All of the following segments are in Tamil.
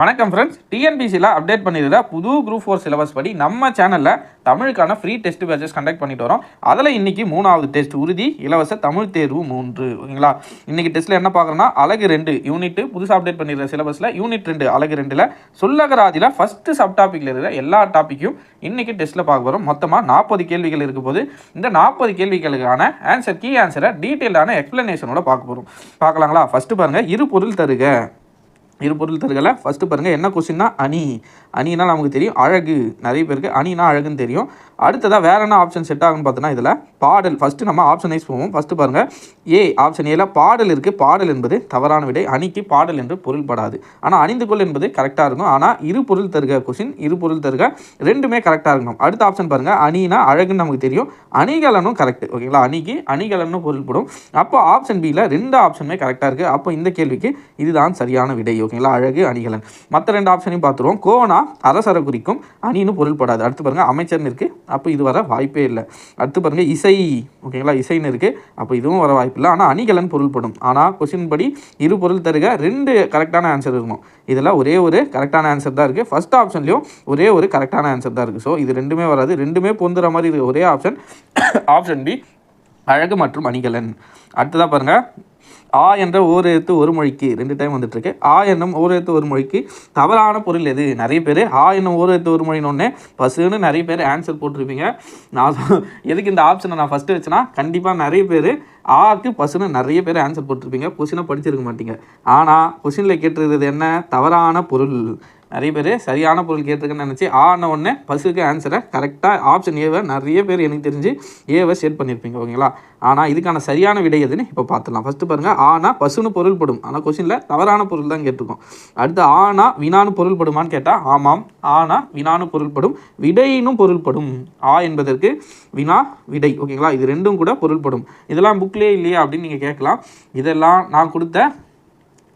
வணக்கம் ஃப்ரெண்ட்ஸ் டிஎன்பிசியில் அப்டேட் பண்ணியிருக்கிற புது குரூப் ஃபோர் சிலபஸ் படி நம்ம சேனலில் தமிழுக்கான ஃப்ரீ டெஸ்ட் பேச்சஸ் கண்டக்ட் பண்ணிட்டு வரோம். அதில் இன்றைக்கி மூணாவது டெஸ்ட் உறுதி இலவச தமிழ் தேர்வு மூன்று ஓகேங்களா? இன்றைக்கி டெஸ்ட்டில் என்ன பார்க்குறோன்னா அழகு ரெண்டு யூனிட்டு புதுசாக அப்டேட் பண்ணியிருக்கிற சிலபஸில் யூனிட் ரெண்டு அழகு ரெண்டில் சொல்லகராதியில் ஃபஸ்ட்டு சப் டாப்பிக்கில் இருக்கிற எல்லா டாப்பிக்கும் இன்றைக்கி டெஸ்ட்டில் பார்க்க போகிறோம் மொத்தமாக நாற்பது கேள்விகள் இருக்கும் போது இந்த நாற்பது கேள்விகளுக்கான ஆன்சர் கீ ஆன்சரை டீட்டெயிலான எக்ஸ்ப்ளனேஷனோட பார்க்க போகிறோம் பார்க்கலாங்களா? ஃபஸ்ட்டு பாருங்கள் இரு பொருள் தருக. இரு பொருள் தருகலை. ஃபஸ்ட்டு பாருங்கள் என்ன கொஸ்டின்னா அணி. அணினா நமக்கு தெரியும் அழகு நிறைய பேருக்கு அணினா அழகுன்னு தெரியும். அடுத்ததாக வேற என்ன ஆப்ஷன் செட் ஆகும்னு பார்த்தோன்னா இதில் பாடல் ஃபஸ்ட்டு நம்ம ஆப்ஷன் வைஸ் போவோம். ஃபஸ்ட்டு பாருங்கள் ஏ ஆப்ஷன் ஏல பாடல் இருக்குது பாடல் என்பது தவறான விடை. அணிக்கு பாடல் என்று பொருள்படாது. ஆனால் அணிந்து கொள் என்பது கரெக்டாக இருக்கும். ஆனால் இரு பொருள் தருக கொஷின் இரு பொருள் தருக ரெண்டுமே கரெக்டாக இருக்கணும் அடுத்த ஆப்ஷன் பாருங்கள் அணினா அழகுன்னு நமக்கு தெரியும். அணிகலனும் கரெக்ட் ஓகேங்களா அணிக்கு அணிகலனும் பொருள்படும். அப்போ ஆப்ஷன் பியில் ரெண்டு ஆப்ஷனுமே கரெக்டாக இருக்குது அப்போ இந்த கேள்விக்கு இதுதான் சரியான விடை. ஓகேங்களா அழகு அணிகலன். மற்ற ரெண்டு ஆப்ஷனையும் பார்த்துருவோம். கோனா அரசரை குறிக்கும் அணின்னு பொருள்படாது. அடுத்து பாருங்கள் அமைச்சர்னு இருக்குது அப்போ இது வர வாய்ப்பே இல்லை. அடுத்து பாருங்கள் இசை. ஓகேங்களா இசைன்னு இருக்குது அப்போ இதுவும் வர வாய்ப்பு இல்லை. ஆனால் அணிகலன் பொருள்படும். ஆனால் கொஸ்டின் படி இரு பொருள் தருக ரெண்டு கரெக்டான ஆன்சர் இருக்கணும். இதில் ஒரே ஒரு கரெக்டான ஆன்சர் தான் இருக்குது ஃபஸ்ட் ஆப்ஷன்லேயும் ஒரே ஒரு கரெக்டான ஆன்சர் தான் இருக்குது ஸோ இது ரெண்டுமே வராது. ரெண்டுமே பொந்துற மாதிரி இருக்கு. ஒரே ஆப்ஷன் ஆப்ஷன் பி அழகு மற்றும் அணிகலன். அடுத்ததாக பாருங்கள் ஆ என்ற ஓர் எழுத்து ஒரு மொழிக்கு ரெண்டு டைம் வந்துட்டுருக்கு. ஆ என்னும் ஓர் எழுத்து ஒரு மொழிக்கு தவறான பொருள் எது? நிறைய பேர் ஆ என்னும் ஓர் எழுத்து ஒரு மொழின்னு பசுன்னு நிறைய பேர் ஆன்சர் போட்டிருப்பீங்க. நான் எதுக்கு இந்த ஆப்ஷனை நான் ஃபஸ்ட்டு வச்சேன்னா கண்டிப்பாக நிறைய பேர் ஆக்கு பசுன்னு நிறைய பேர் ஆன்சர் போட்டிருப்பீங்க. கொஷினை படிச்சிருக்க மாட்டீங்க. ஆனால் கொஷினில் கேட்டிருக்கிறது என்ன? தவறான பொருள். நிறைய பேர் சரியான பொருள் கேட்டிருக்கேன்னு நினச்சி ஆன உடனே பசுக்கு ஆன்சரை கரெக்டாக ஆப்ஷன் ஏவை நிறைய பேர் எனக்கு தெரிஞ்சு ஏவை ஷேட் பண்ணியிருப்பீங்க ஓகேங்களா ஆனால் இதுக்கான சரியான விடை எதுன்னு இப்போ பார்த்துலாம் ஃபஸ்ட்டு பாருங்கள் ஆனா பசுன்னு பொருள்படும் ஆனால் கொஸ்டினில் தவறான பொருள் தான் கேட்டிருக்கோம். அடுத்து ஆனா வினானு பொருள்படுமான்னு கேட்டால் ஆமாம் ஆனா வினானு பொருள்படும் விடையினும் பொருள்படும் ஆ என்பதற்கு வினா விடை ஓகேங்களா இது ரெண்டும் கூட பொருள்படும் இதெல்லாம் புக்லேயே இல்லையா அப்படின்னு நீங்கள் கேட்கலாம். இதெல்லாம் நான் கொடுத்த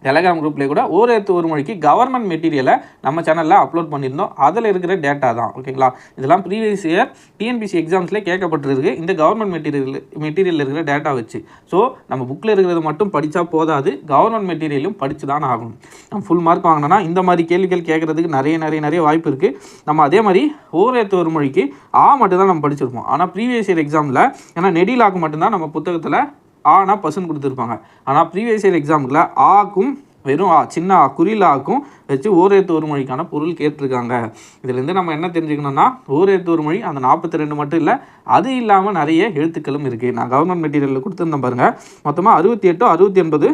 டெலகிராம் குரூப்லேயே கூட ஒரு எடுத்து ஒரு மொழிக்கு கவர்மெண்ட் மெட்டீரியலை நம்ம சேனலில் அப்லோட் பண்ணியிருந்தோம். அதில் இருக்கிற டேட்டா தான். ஓகேங்களா? இதெல்லாம் ப்ரீவியஸ் இயர் டிஎன்பிசி எக்ஸாம்ஸ்லேயே கேட்கப்பட்டிருக்கு. இந்த கவர்மெண்ட் மெட்டீரியல் மெட்டீரியல் இருக்கிற டேட்டா வச்சு. ஸோ நம்ம புக்கில் இருக்கிறது மட்டும் படித்தா போதாது. கவர்மெண்ட் மெட்டீரியலும் படித்து தான் ஆகணும். நம்ம ஃபுல் மார்க் வாங்கினோன்னா இந்த மாதிரி கேள்விகள் கேட்குறதுக்கு நிறைய நிறைய நிறைய வாய்ப்பு இருக்குது நம்ம அதே மாதிரி ஓர் எழுத்து ஒரு மொழிக்கு ஆ மட்டும் தான் நம்ம படிச்சிருப்போம். ஆனால் ப்ரீவியஸ் இயர் எக்ஸாமில் ஏன்னா நெடிலாக்கு மட்டும்தான் நம்ம புத்தகத்தில் ஆனா பசுன்னு கொடுத்துருப்பாங்க. ஆனால் ப்ரீவியஸ் இயர் எக்ஸாமுக்குள்ள ஆக்கும் வெறும் ஆ சின்ன ஆ குறில் ஆக்கும் வச்சு ஓரேத்து ஒரு மொழிக்கான பொருள் கேட்டிருக்காங்க. இதுலேருந்து நம்ம என்ன தெரிஞ்சுக்கணும்னா ஓரேத்து ஒரு மொழி அந்த நாற்பத்தி ரெண்டு மட்டும் இல்லை அது இல்லாமல் நிறைய எழுத்துக்களும் இருக்குது நான் கவர்மெண்ட் மெட்டீரியலில் கொடுத்துருந்தேன் பாருங்கள் மொத்தமாக அறுபத்தி எட்டு அறுபத்தி எண்பது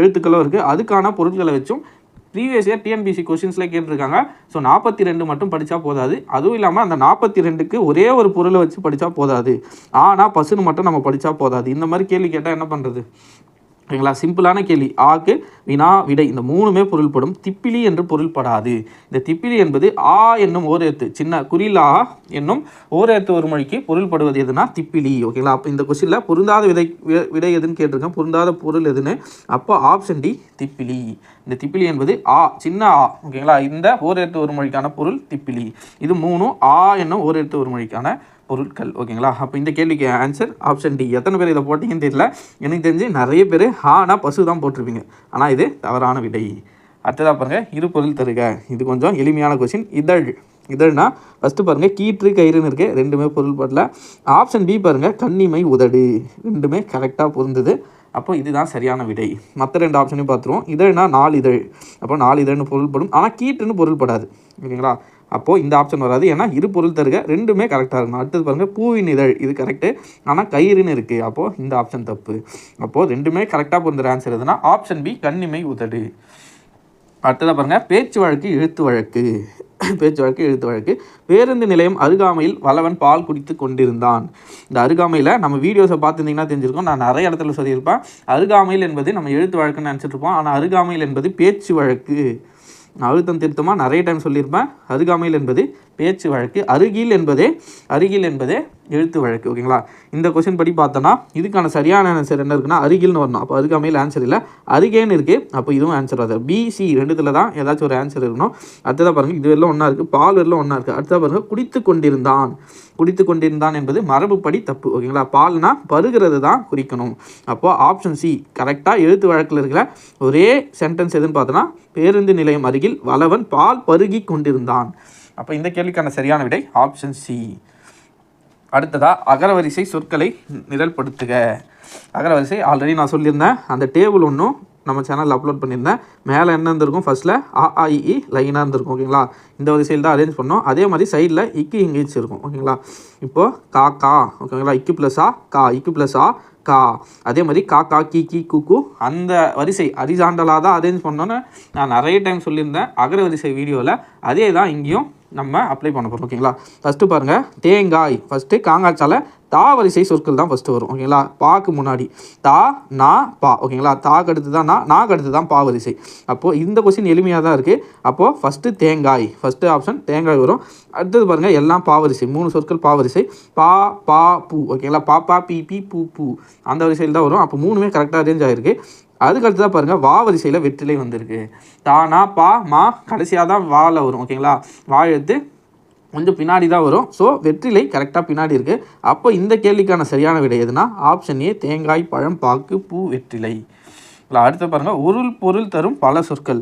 எழுத்துக்களும் இருக்குது அதுக்கான பொருட்களை வச்சும் ப்ரீவியஸ் இயர் டிஎன்பிசி கொஷின்ஸில் கேட்டிருக்காங்க. ஸோ நாற்பத்தி ரெண்டு மட்டும் படித்தா போதாது. அதுவும் இல்லாமல் அந்த நாற்பத்தி ரெண்டுக்கு ஒரே ஒரு பொருளை வச்சு படித்தா போதாது. ஆனால் பசுன்னு மட்டும் நம்ம படித்தா போதாது. இந்த மாதிரி கேள்வி கேட்டால் என்ன பண்ணுறது ஓகேங்களா சிம்பிளான கேள்வி. ஆக்கு வினா விடை. இந்த மூணுமே பொருள்படும். திப்பிலி என்று பொருள்படாது. இந்த திப்பிலி என்பது ஆ என்னும் ஓர் எழுத்து. சின்ன குறிலா என்னும் ஓர் எழுத்து ஒரு மொழிக்கு பொருள்படுவது எதுனா திப்பிலி. ஓகேங்களா? அப்போ இந்த கொஸ்டினில் பொருந்தாத விதை வி- விடை எதுன்னு கேட்டிருக்கேன். பொருந்தாத பொருள் எதுன்னு? அப்போ ஆப்ஷன் டி திப்பிலி. இந்த திப்பிலி என்பது ஆ சின்ன ஆ. ஓகேங்களா? இந்த ஓர் எழுத்து ஒரு மொழிக்கான பொருள் திப்பிலி. இது மூணும் ஆ என்னும் ஓர் எழுத்து ஒரு மொழிக்கான பொருட்கள் ஓகேங்களா? அப்போ இந்த கேள்விக்கு ஆன்சர் ஆப்ஷன் டி எத்தனை பேர் இதை போட்டீங்கன்னு தெரியல. எனக்கு தெரிஞ்சு நிறைய பேர் ஹானா பசு தான் போட்டிருப்பீங்க. ஆனால் இது தவறான விடை. அடுத்ததாக பாருங்கள் இரு பொருள் தருக. இது கொஞ்சம் எளிமையான கொஸ்டின் இதழ். இதழ்னா ஃபஸ்ட்டு பாருங்கள் கீற்று கயிறுன்னு இருக்குது ரெண்டுமே பொருள் படல. ஆப்ஷன் பி பாருங்கள் கன்னிமை உதடு. ரெண்டுமே கரெக்டாக பொருந்தது. அப்போ இதுதான் சரியான விடை. மற்ற ரெண்டு ஆப்ஷனையும் பார்த்துருவோம். இதழ்னா நாலு இதழ். அப்போ நாலு இதழ்னு பொருள்படும். ஆனால் கீட்டுன்னு பொருள்படாது. ஓகேங்களா அப்போது இந்த ஆப்ஷன் வராது. ஏன்னா இரு பொருள் தருக ரெண்டுமே கரெக்டாக இருக்கணும். அடுத்தது பாருங்கள் பூவின் இதழ். இது கரெக்டு ஆனால் கயிறுன்னு இருக்குது அப்போது இந்த ஆப்ஷன் தப்பு. அப்போது ரெண்டுமே கரெக்டாக பொருந்துற ஆன்சர் எதுனா ஆப்ஷன் பி கண்ணிமை உதடு. அடுத்ததாக பாருங்கள் பேச்சு வழக்கு எழுத்து வழக்கு. பேச்சு வழக்கு எழுத்து வழக்கு பேருந்து நிலையம் அருகாமையில் வளவன் பால் குடித்து கொண்டிருந்தான். இந்த அருகாமையில் நம்ம வீடியோஸை பார்த்துருந்தீங்கன்னா தெரிஞ்சிருக்கோம். நான் நிறைய இடத்துல சொல்லியிருப்பேன். அருகாமையில் என்பது நம்ம எழுத்து வழக்குன்னு நினச்சிட்டு இருப்போம். ஆனால் அருகாமையில் என்பது பேச்சு வழக்கு அழுத்தம் திருத்தமாக நிறைய டைம் சொல்லியிருப்பேன். அருகாமையில் என்பது பேச்சு வழக்கு அருகில் என்பதே அருகில் என்பதே எழுத்து வழக்கு ஓகேங்களா இந்த கொஸ்டின் படி பார்த்தோன்னா இதுக்கான சரியான ஆன்சர் என்ன இருக்குன்னா அருகில்னு வரணும். அப்போ அருகாமையில் ஆன்சர் இல்லை. அருகேன்னு இருக்குது அப்போ இதுவும் ஆன்சர் வராது. பிசி ரெண்டுத்தில் தான் ஏதாச்சும் ஒரு ஆன்சர் இருக்கணும். அடுத்ததாக பாருங்கள் இது வெள்ளம் ஒன்றா இருக்குது பால் வெள்ளம் ஒன்றா இருக்குது அடுத்ததாக பாருங்கள் குடித்து கொண்டிருந்தான். குடித்து கொண்டிருந்தான் என்பது மரபுப்படி தப்பு ஓகேங்களா பால்னா பருகிறது தான் குறிக்கணும். அப்போது ஆப்ஷன் சி கரெக்டாக எழுத்து வழக்கில் இருக்கிற ஒரே சென்டென்ஸ் எதுன்னு பார்த்தோன்னா பேருந்து நிலையம் அருகில் வளவன் பால் பருகி கொண்டிருந்தான். அப்போ இந்த கேள்விக்கான சரியான விடை ஆப்ஷன் சி அடுத்ததாக அகரவரிசை சொற்களை நிரல்படுத்துக. அகரவரிசை ஆல்ரெடி நான் சொல்லியிருந்தேன். அந்த டேபிள் ஒன்றும் நம்ம சேனலில் அப்லோட் பண்ணியிருந்தேன். மேலே என்ன இருந்திருக்கும்? ஃபர்ஸ்ட்டில் ஆஇஇ e ஆ லைனாக இருந்திருக்கும் ஓகேங்களா இந்த வரிசையில் தான் அரேஞ்ச் பண்ணோம். அதே மாதிரி சைடில் இக்கு இங்கிலீஷ் இருக்கும் ஓகேங்களா இப்போது கா கா ஓகேங்களா இக்கு ப்ளஸ் ஆ கா இக்கு ப்ளஸ் ஆ கா. அதே மாதிரி கா கா கி கி குக்கு அந்த வரிசை அரிசாண்டலாக தான் அரேஞ்ச் பண்ணோன்னு நான் நிறைய டைம் சொல்லியிருந்தேன். அகர வரிசை வீடியோவில் அதே தான் இங்கேயும் நம்ம அப்ளை பண்ண போகிறோம் ஓகேங்களா ஃபஸ்ட்டு பாருங்கள் தேங்காய். ஃபஸ்ட்டு காங்காச்சால தா வரிசை சொற்கள் தான் ஃபஸ்ட்டு வரும் ஓகேங்களா பாக்கு முன்னாடி. தா நா பா ஓகேங்களா தாக்கு அடுத்து தான் நா நாக்கு அடுத்து தான் பா வரிசை. அப்போது இந்த கொஸ்டின் எளிமையாக தான் இருக்குது அப்போது ஃபஸ்ட்டு தேங்காய் ஃபஸ்ட்டு ஆப்ஷன் தேங்காய் வரும். அடுத்தது பாருங்கள் எல்லாம் பாவரிசை மூணு சொற்கள் பாவரிசை பா பா பூ ஓகேங்களா பா பா பி பி பூ பூ. அந்த வரிசையில் தான் வரும். அப்போ மூணுமே கரெக்டாக அரேஞ்ச் ஆகிருக்கு அதுக்கு தான் பாருங்கள் வா வரிசையில் வெற்றிலை வந்திருக்கு. தானா பா மா கடைசியாக தான் வாவில் வரும் ஓகேங்களா வா எழுத்து கொஞ்சம் பின்னாடி தான் வரும். ஸோ வெற்றிலை கரெக்டாக பின்னாடி இருக்குது அப்போ இந்த கேள்விக்கான சரியான விடை எதுனா? ஆப்ஷன் ஏ தேங்காய் பழம் பாக்கு பூ வெற்றிலை. இல்லை அடுத்து பாருங்கள் ஒரு பொருள் தரும் பல சொற்கள்.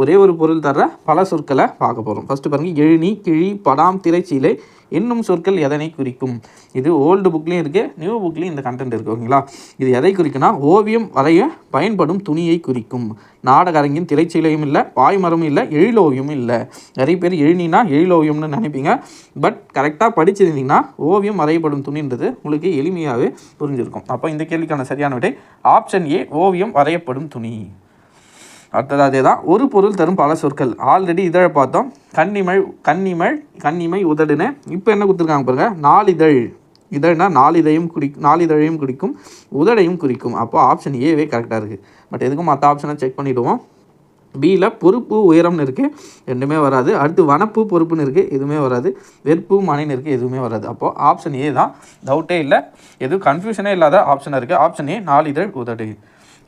ஒரே ஒரு பொருள் தர பல சொற்களை பார்க்க போகிறோம் ஃபஸ்ட்டு பாருங்கள் எழுநி கிழி படாம் திரைச்சீலை என்னும் சொற்கள் எதனை குறிக்கும்? இது ஓல்டு புக்லேயும் இருக்குது நியூ புக்லேயும் இந்த கண்டென்ட் இருக்குது ஓகேங்களா? இது எதை குறிக்குன்னா ஓவியம் வரைய பயன்படும் துணியை குறிக்கும். நாடக அரங்கின் திரைச்சீலையும் இல்லை பாய்மரமும் இல்லை எழிலோவியமும் இல்லை. நிறைய பேர் எழுநினா எழிலோவியம்னு நினைப்பீங்க. பட் கரெக்டாக படிச்சிருந்தீங்கன்னா ஓவியம் வரையப்படும் துணின்றது உங்களுக்கு எளிமையாகவே புரிஞ்சிருக்கும். அப்போ இந்த கேள்விக்கான சரியான விடை ஆப்ஷன் ஏ ஓவியம் வரையப்படும் துணி. அடுத்தது அதே தான் ஒரு பொருள் தரும் பல சொற்கள். ஆல்ரெடி இதழை பார்த்தோம். கன்னிமழ் கன்னிமழ் கண்ணிமை உதடுன்னு. இப்போ என்ன கொடுத்துருக்காங்க பாருங்கள் நாளிதழ். இதழ்னா நாளிதையும் குறி நாளிதழையும் குறிக்கும் உதடையும் குறிக்கும். அப்போ ஆப்ஷன் ஏவே கரெக்டாக இருக்குது பட் எதுக்கும் மற்ற ஆப்ஷனை செக் பண்ணிவிடுவோம் பியில் பொறுப்பு உயரம்னு இருக்குது ரெண்டுமே வராது. அடுத்து வனப்பு பொறுப்புன்னு இருக்குது எதுவுமே வராது. வெறுப்பு மனைன்னு இருக்குது எதுவுமே வராது. அப்போது ஆப்ஷன் ஏ தான். டவுட்டே இல்லை. எதுவும் கன்ஃபியூஷனே இல்லாத ஆப்ஷனாக இருக்குது ஆப்ஷன் ஏ நாளிதழ் உதடு.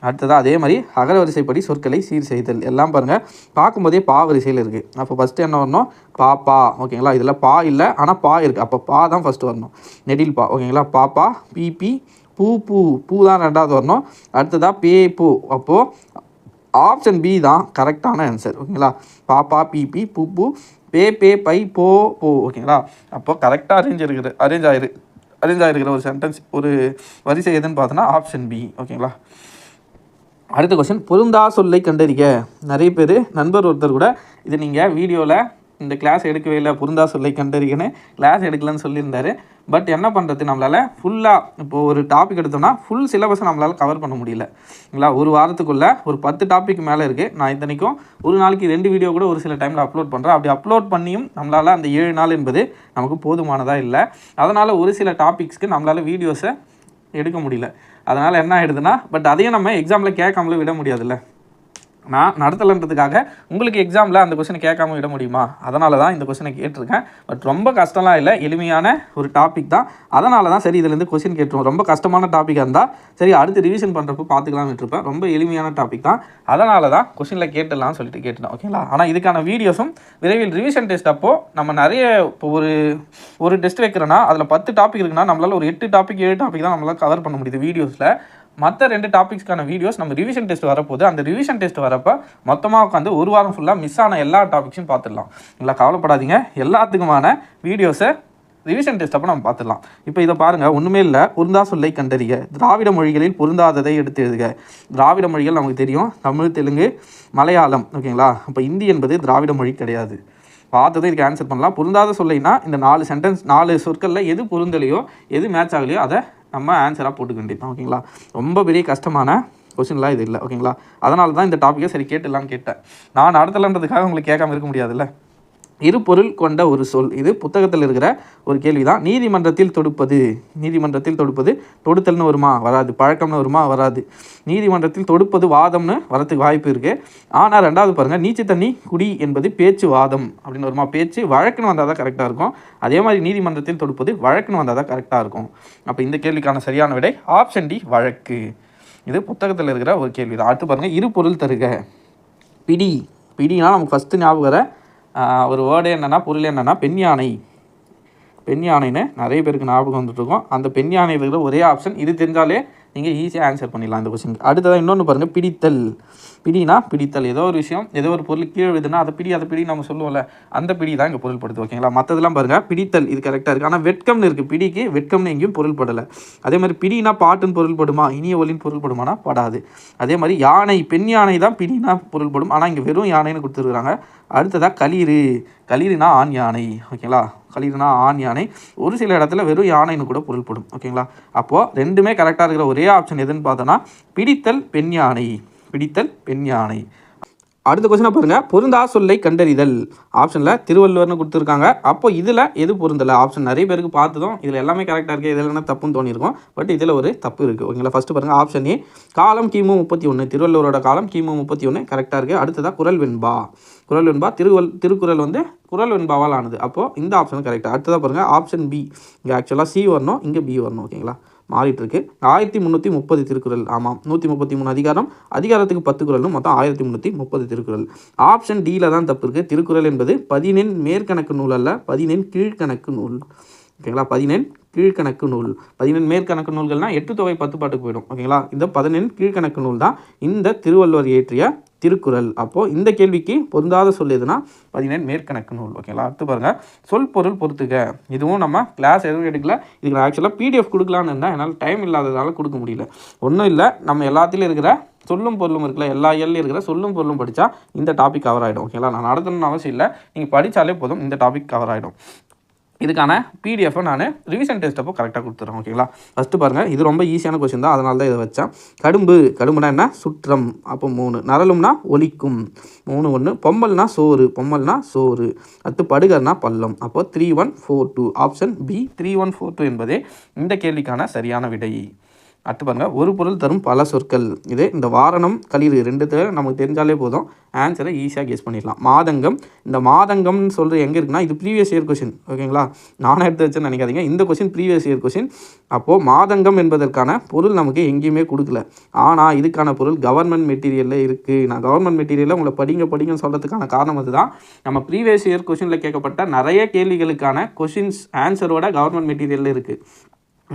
அடுத்ததாக அதே மாதிரி அகரவரிசைப்படி சொற்களை சீர் செய்தல். எல்லாம் பாருங்கள் பார்க்கும்போதே பா வரிசையில் இருக்குது அப்போ ஃபஸ்ட்டு என்ன வரணும்? பா பா. ஓகேங்களா இதில் பா இல்லை. ஆனால் பா இருக்குது அப்போ பா தான் ஃபஸ்ட்டு வரணும். நெடில் பா. ஓகேங்களா பாப்பா பி பி. பூ பூ. பூ தான் ரெண்டாவது வரணும். அடுத்ததாக பே பூ. அப்போது ஆப்ஷன் பி தான் கரெக்டான ஆன்சர் ஓகேங்களா பாப்பா பி பி பூ பூ. பே பே. பை போ போ ஓகேங்களா அப்போது கரெக்டாக அரேஞ்ச் இருக்குது. அரேஞ்ச் ஆயிரு. அரேஞ்ச் ஆகிருக்கிற ஒரு சென்டென்ஸ் ஒரு வரிசை எதுன்னு பார்த்தோன்னா ஆப்ஷன் பி ஓகேங்களா அடுத்த கொஸ்டின் பொருந்தா சொல்லை கண்டறிக. நிறைய பேர் நண்பர் ஒருத்தர் கூட இது நீங்கள் வீடியோவில் இந்த கிளாஸ் எடுக்கவே இல்லை பொருந்தா சொல்லை கண்டறிகன்னு கிளாஸ் எடுக்கலன்னு சொல்லியிருந்தார். பட் என்ன பண்ணுறது நம்மளால் ஃபுல்லாக இப்போது ஒரு டாபிக் எடுத்தோம்னா ஃபுல் சிலபஸை நம்மளால் கவர் பண்ண முடியல. இல்லைங்களா? ஒரு வாரத்துக்குள்ளே ஒரு பத்து டாபிக் மேலே இருக்குது நான் இத்தனைக்கும் ஒரு நாளைக்கு ரெண்டு வீடியோ கூட ஒரு சில டைமில் அப்லோட் பண்ணுறேன் அப்படி அப்லோட் பண்ணியும் நம்மளால் அந்த ஏழு நாள் என்பது நமக்கு போதுமானதாக இல்லை. அதனால் ஒரு சில டாபிக்ஸ்க்கு நம்மளால் வீடியோஸை எடுக்க முடியல. அதனால் என்ன ஆகிடுதுன்னா பட் அதையும் நம்ம எக்ஸாமில் கேட்காமல விட முடியாதுல்ல. நான் நடத்தலைன்றதுக்காக உங்களுக்கு எக்ஸாமில் அந்த கொஸ்டினை கேட்காம விட முடியுமா? அதனால தான் இந்த கொஸ்டினை கேட்டிருக்கேன். பட் ரொம்ப கஷ்டம்லாம் இல்லை. எளிமையான ஒரு டாபிக் தான். அதனால தான் சரி இதுலேருந்து கொஸ்டின் கேட்டுருவோம். ரொம்ப கஷ்டமான டாப்பிக்காக இருந்தால் சரி அடுத்து ரிவிஷன் பண்ணுறப்போ பார்த்துக்கலாம் விட்டுருப்பேன். ரொம்ப எளிமையான டாபிக் தான். அதனால தான் கொஸ்டினில் கேட்டுடலாம்னு சொல்லிட்டு கேட்டுட்டேன். ஓகேங்களா ஆனால் இதுக்கான வீடியோஸும் விரைவில் ரிவிஷன் டெஸ்ட் அப்போ நம்ம நிறைய இப்போ ஒரு ஒரு டெஸ்ட் வைக்கிறோன்னா அதில் பத்து டாபிக் இருக்குன்னா நம்மளால் ஒரு எட்டு டாபிக் ஏழு டாபிக் தான் நம்மளால் கவர் பண்ண முடியுது வீடியோஸில் மற்ற ரெண்டு டாபிக்ஸ்க்கான வீடியோஸ் நம்ம ரிவிஷன் டெஸ்ட் வரப்போகுது. அந்த ரிவிஷன் டெஸ்ட் வரப்போ மொத்தமாக உட்காந்து ஒரு வாரம் ஃபுல்லாக மிஸ் ஆன எல்லா டாபிக்ஸும் பார்த்துடலாம். இல்லை கவலைப்படாதீங்க. எல்லாத்துக்குமான வீடியோஸை ரிவிஷன் டெஸ்ட் அப்போ நம்ம பார்த்துடலாம். இப்போ இதை பாருங்கள் ஒன்றுமே இல்லை. பொருந்தா சொல்லை கண்டறிக. திராவிட மொழிகளில் பொருந்தாததை எடுத்து எழுதுக. திராவிட மொழிகள் நமக்கு தெரியும். தமிழ் தெலுங்கு மலையாளம். ஓகேங்களா? அப்போ இந்தி என்பது திராவிட மொழி கிடையாது. பார்த்ததும் இதுக்கு ஆன்சர் பண்ணலாம். பொருந்தாத சொல்லைனா இந்த நாலு சென்டென்ஸ் நாலு சொற்களில் எது பொருந்தலையோ எது மேட்ச் ஆகலையோ அதை நம்ம ஆன்சராக போட்டுக்க வேண்டியது ஓகேங்களா ரொம்ப பெரிய கஷ்டமான கொஸ்டின்லாம் இது இல்லை ஓகேங்களா அதனால தான் இந்த டாப்பிக்கை சரி கேட்டுடலான்னு கேட்டேன். நான் நடத்தலைன்றதுக்காக உங்களுக்கு கேட்காம இருக்க முடியாதுல்ல? இரு பொருள் கொண்ட ஒரு சொல். இது புத்தகத்தில் இருக்கிற ஒரு கேள்வி தான் நீதிமன்றத்தில் தொடுப்பது. நீதிமன்றத்தில் தொடுப்பது தொடுத்தல்னு வருமா? வராது. பழக்கம்னு வருமா? வராது. நீதிமன்றத்தில் தொடுப்பது வாதம்னு வரத்துக்கு வாய்ப்பு இருக்குது ஆனால் ரெண்டாவது பாருங்கள் நீச்சு தண்ணி குடி என்பது பேச்சு வாதம் அப்படின்னு வருமா? பேச்சு வழக்குன்னு வந்தால் தான் கரெக்டாக இருக்கும். அதே மாதிரி நீதிமன்றத்தில் தொடுப்பது வழக்குன்னு வந்தால் தான் கரெக்டாக இருக்கும். அப்போ இந்த கேள்விக்கான சரியான விடை ஆப்ஷன் டி வழக்கு. இது புத்தகத்தில் இருக்கிற ஒரு கேள்வி தான் அடுத்து பாருங்கள் இரு பொருள் தருக. பிடி. பிடினா நமக்கு ஃபஸ்ட்டு ஞாபகம் வர ஒரு வேர்டு என்னென்னா பொருள் என்னென்னா பெண் யானை. பெண் யானைன்னு நிறைய பேருக்கு ஞாபகம் வந்துட்டுருக்கோம் அந்த பெண் யானை இருக்கிற ஒரே ஆப்ஷன் இது தெரிஞ்சாலே நீங்கள் ஈஸியாக ஆன்சர் பண்ணிடலாம் அந்த கொஸ்டின் அடுத்ததாக இன்னொன்று பாருங்கள் பிடித்தல். பிடினா பிடித்தல். ஏதோ ஒரு விஷயம் ஏதோ ஒரு பொருள் கீழே விழுதுன்னா அதை பிடி அதை பிடி நம்ம சொல்லுவோம்ல அந்த பிடி தான் இங்கே பொருள்படுது ஓகேங்களா மற்றதெல்லாம் பாருங்கள் பிடித்தல் இது கரெக்டாக இருக்குது ஆனால் வெட்கம்னு இருக்குது பிடிக்கு வெட்கம்னு எங்கேயும் பொருள்படலை. அதே மாதிரி பிடினா பாட்டுன்னு பொருள்படுமா? இனிய ஒலின்னு பொருள்படுமானா? படாது. அதே மாதிரி யானை பெண் யானை தான் பிடினா பொருள்படும். ஆனால் இங்கே வெறும் யானைன்னு கொடுத்துருக்குறாங்க. அடுத்ததாக களிறு. களிறுனா ஆண் யானை ஓகேங்களா களிர்னா ஆண் யானை. ஒரு சில இடத்துல வெறும் யானைன்னு கூட பொருள்படும். ஓகேங்களா? அப்போது ரெண்டுமே கரெக்டாக இருக்கிற ஒரே ஆப்ஷன் எதுன்னு பார்த்தோன்னா பிடித்தல் பெண் யானை. பிடித்தல் பெண் யானை. அடுத்த கொஸ்டினை பாருங்கள் பொருந்தா சொல்லை கண்டறிதல். ஆப்ஷனில் திருவள்ளுவர்னு கொடுத்துருக்காங்க. அப்போ இதில் எது பொருந்தலை? ஆப்ஷன் நிறைய பேருக்கு பார்த்ததும் இதில் எல்லாமே கரெக்டாக இருக்குது இதில் என்ன தப்புன்னு தோணியிருக்கும். பட் இதில் ஒரு தப்பு இருக்குது ஓகேங்களா? ஃபஸ்ட்டு பாருங்கள் ஆப்ஷன் ஏ காலம் கிமு முப்பத்தி ஒன்று திருவள்ளுவரோட காலம் கிமு முப்பத்தி ஒன்று கரெக்டாக இருக்குது அடுத்ததாக குரல் வெண்பா. குரல் வெண்பா திருவல் திருக்குறள் வந்து குரல் வெண்பாவால் ஆனது. அப்போது இந்த ஆப்ஷன் கரெக்டாக அடுத்ததாக பாருங்கள் ஆப்ஷன் பி இங்கே ஆக்சுவலாக சி வரணும் இங்கே பி வரணும் ஓகேங்களா மாறிட்டு இருக்கு ஆயிரத்தி முந்நூற்றி முப்பது திருக்குறள் ஆமாம். நூற்றி முப்பத்தி மூணு அதிகாரம் அதிகாரத்துக்கு பத்து குறள்னு மொத்தம் ஆயிரத்தி முந்நூற்றி முப்பது திருக்குறள். ஆப்ஷன் டியில் தான் தப்பு இருக்குது திருக்குறள் என்பது பதினெண் மேற்கணக்கு நூல் அல்ல பதினெண் கீழ்கணக்கு நூல். ஓகேங்களா பதினெண் கீழ்கணக்கு நூல். பதினெண் மேற்கணக்கு நூல்கள்னால் எட்டு தொகை பத்து பாட்டுக்கு போயிடும் ஓகேங்களா இந்த பதினெண் கீழ்கணக்கு நூல் தான் இந்த திருவள்ளுவர் இயற்றிய திருக்குறள். அப்போது இந்த கேள்விக்கு பொருந்தாத சொல் எதுனா பதினேழு மேற்கணக்கு நூல் ஓகேங்களா அடுத்து பாருங்கள் சொல் பொருள் பொறுத்துக்க இதுவும் நம்ம கிளாஸ் எதுவும் எடுக்கல இதுக்கு ஆக்சுவலாக பிடிஎஃப் கொடுக்கலான்னு இருந்தால் என்னால் டைம் இல்லாததால் கொடுக்க முடியல. ஒன்றும் இல்லை நம்ம எல்லாத்துலேயும் இருக்கிற சொல்லும் பொருளும் இருக்குல்ல எல்லா இயல்லையும் இருக்கிற சொல்லும் பொருளும் படித்தா இந்த டாபிக் கவர் ஆகிடும் ஓகேங்களா நான் நடத்தணும்னு அவசியம் இல்லை. நீங்கள் படித்தாலே போதும் இந்த டாபிக் கவர் ஆகிடும் இதுக்கான பிடிஎஃபை நான் ரிவிஷன் டெஸ்ட் அப்போ கரெக்டாக கொடுத்துறேன் ஓகேங்களா ஃபஸ்ட்டு பாருங்கள் இது ரொம்ப ஈஸியான கொஸ்டின் தான் அதனால தான் இதை வச்சேன். கடும்பு கடும்புனா என்ன? சுற்றம் அப்போ மூணு. நரலும்னா ஒலிக்கும். மூணு ஒன்று பொம்மல்னா சோறு. பொம்மல்னா சோறு. அடுத்து படுகர்னா பள்ளம். அப்போ three one four two option B three one four two என்பதே இந்த கேள்விக்கான சரியான விடை. அடுத்து பாருங்கள் ஒரு பொருள் தரும் பல சொற்கள். இது இந்த வாரணம் களிறு ரெண்டு நமக்கு தெரிஞ்சாலே போதும். ஆன்சரை ஈஸியாக கெஸ் பண்ணிடலாம். மாதங்கம். இந்த மாதங்கம்னு சொல்கிறது எங்கே இருக்குன்னா இது ப்ரீவியஸ் இயர் கொஷின் ஓகேங்களா நானே எடுத்து வச்சேன்னு நினைக்காதீங்க. இந்த கொஷின் ப்ரீவியஸ் இயர் கொஷின் அப்போது மாதங்கம் என்பதற்கான பொருள் நமக்கு எங்கேயுமே கொடுக்கல. ஆனால் இதுக்கான பொருள் கவர்மெண்ட் மெட்டீரியலில் இருக்குது நான் கவர்மெண்ட் மெட்டீரியலில் உங்களை படிங்க படிங்கன்னு சொல்கிறதுக்கான காரணம் அதுதான். நம்ம ப்ரீவியஸ் இயர் கொஷினில் கேட்கப்பட்ட நிறைய கேள்விகளுக்கான கொஷின்ஸ் ஆன்சரோட கவர்மெண்ட் மெட்டீரியலில் இருக்குது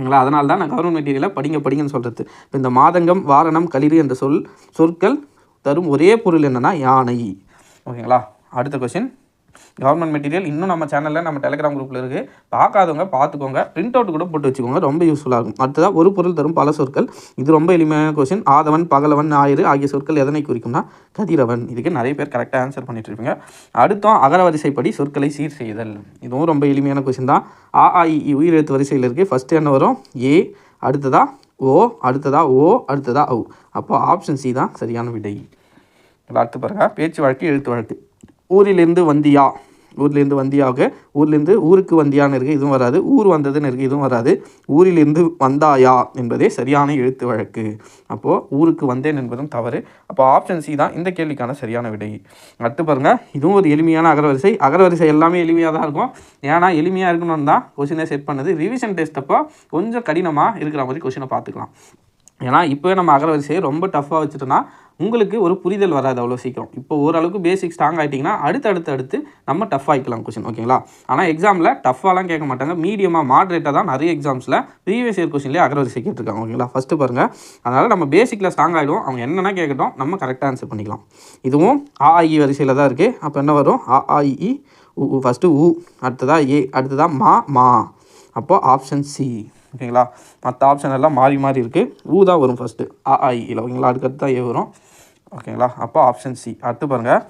ங்களா அதனால தான் நான் கவர்மெண்ட் மெட்டீரியலை படிங்க படிங்கன்னு சொல்கிறது இப்போ இந்த மாதங்கம் வாரணம் களிறு என்ற சொல் சொற்கள் தரும் ஒரே பொருள் என்னன்னா யானை. ஓகேங்களா? அடுத்த கொஷின் கவர்மெண்ட் மெட்டீரியல் இன்னும் நம்ம சேனலில் நம்ம டெலிகிராம் குரூப்பில் இருக்குது பார்க்காதவங்க பார்த்துக்கோங்க. பிரிண்ட் அவுட் கூட போட்டு வச்சுக்கோங்க. ரொம்ப யூஸ்ஃபுல்லாக இருக்கும். அடுத்ததாக ஒரு பொருள் தரும் பல சொற்கள். இது ரொம்ப எளிமையான கொஸ்டின் ஆதவன் பகலவன் ஞாயிறு ஆகிய சொற்கள் எதனை குறிக்கும்னா கதிரவன். இதுக்கு நிறைய பேர் கரெக்டாக ஆன்சர் பண்ணிட்டு இருப்பீங்க அடுத்தோம் அகரவரிசைப்படி சொற்களை சீர் செய்தல். இதுவும் ரொம்ப எளிமையான கொஸ்டின் தான். ஆ ஆ இ உயிர் உயிரெழுத்து வரிசையில் இருக்குது ஃபஸ்ட்டு என்ன வரும்? ஏ அடுத்ததா ஓ அடுத்ததா ஓ அடுத்ததா ஓ அப்போ ஆப்ஷன் சி தான் சரியான விடை. அடுத்து பாருங்கள் பேச்சு வழக்கு எழுத்து வழக்கு. ஊரிலிருந்து வந்தியா. ஊர்லேருந்து வந்தியாக. ஊர்லேருந்து ஊருக்கு வந்தியான்னு இருக்குது இதுவும் வராது. ஊர் வந்ததுன்னு இருக்குது இதுவும் வராது. ஊரிலிருந்து வந்தாயா என்பதே சரியான எழுத்து வழக்கு. அப்போது ஊருக்கு வந்தேன் என்பதும் தவறு. அப்போ ஆப்ஷன் சி தான் இந்த கேள்விக்கான சரியான விடை. அடுத்து பாருங்கள் இதுவும் ஒரு எளிமையான அகரவரிசை. அகரவரிசை எல்லாமே எளிமையாக தான் இருக்கும். ஏன்னா எளிமையாக இருக்கணும்னு தான் கொஷினை செட் பண்ணது. ரிவிஷன் டெஸ்ட் அப்போ கொஞ்சம் கடினமாக இருக்கிற மாதிரி கொஷினை பார்த்துக்கலாம். ஏன்னா இப்போவே நம்ம அகரவரிசையை ரொம்ப டஃப்பாக வச்சுட்டோன்னா உங்களுக்கு ஒரு புரிதல் வராது அவ்வளோ சீக்கிரம். இப்போ ஓரளவுக்கு பேசிக் ஸ்ட்ராங் ஆகிட்டிங்கன்னா அடுத்து அடுத்து அடுத்து நம்ம டஃப் ஆகிக்கலாம் கொஷின் ஓகேங்களா ஆனால் எக்ஸாமில் டஃப்பாலாம் கேட்க மாட்டாங்க. மீடியமாக மாட்ரேட்டாக தான் நிறைய எக்ஸாம்ஸில் ப்ரீவியஸ் இயர் கொஷின்லேயே அகரவரிசை கேட்டிருக்காங்க ஓகேங்களா ஃபஸ்ட்டு பாருங்கள் அதனால் நம்ம பேசிக்கில் ஸ்ட்ராங் ஆகிடுவோம் அவங்க என்னென்ன கேட்கட்டும் நம்ம கரெக்டாக ஆன்சர் பண்ணிக்கலாம். இதுவும் ஆஇ வரிசையில் தான் இருக்குது அப்போ என்ன வரும்? ஆஇ ஃபஸ்ட்டு உ அடுத்ததா ஏ அடுத்ததா மா மா. அப்போது ஆப்ஷன் சி ஓகேங்களா? மற்ற ஆப்ஷன் எல்லாம் மாறி மாறி இருக்குது ஊ தான் வரும் ஃபஸ்ட்டு ஆ ஆ இல்லை ஓகேங்களா? அதுக்கடுத்து தான் ஏ வரும். ஓகேங்களா? அப்போ ஆப்ஷன் சி அடுத்து பாருங்கள்